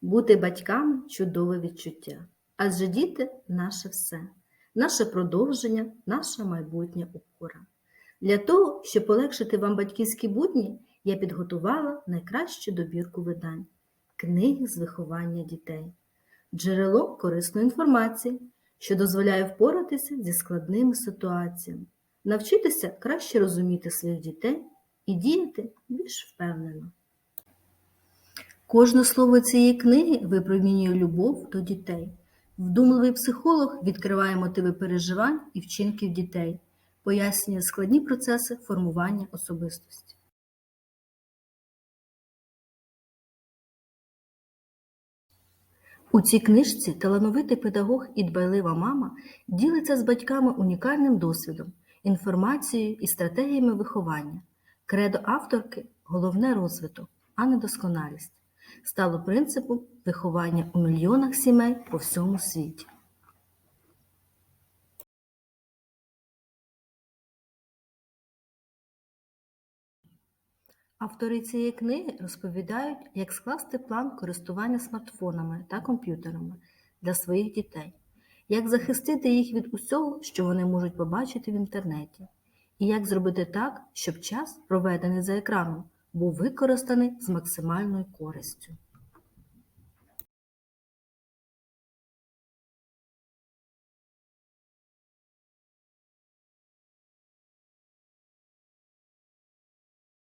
Бути батьками чудове відчуття. Адже діти наше все, наше продовження, наша майбутня опора. Для того, щоб полегшити вам батьківські будні, я підготувала найкращу добірку видань книги з виховання дітей, джерело корисної інформації, що дозволяє впоратися зі складними ситуаціями, навчитися краще розуміти своїх дітей і діяти більш впевнено. Кожне слово цієї книги випромінює любов до дітей. Вдумливий психолог відкриває мотиви переживань і вчинків дітей, пояснює складні процеси формування особистості. У цій книжці талановитий педагог і дбайлива мама ділиться з батьками унікальним досвідом, інформацією і стратегіями виховання. Кредо авторки головне розвиток, а не досконалість, стало принципом виховання у мільйонах сімей по всьому світі. Автори цієї книги розповідають, як скласти план користування смартфонами та комп'ютерами для своїх дітей, як захистити їх від усього, що вони можуть побачити в інтернеті, і як зробити так, щоб час, проведений за екраном, був використаний з максимальною користю.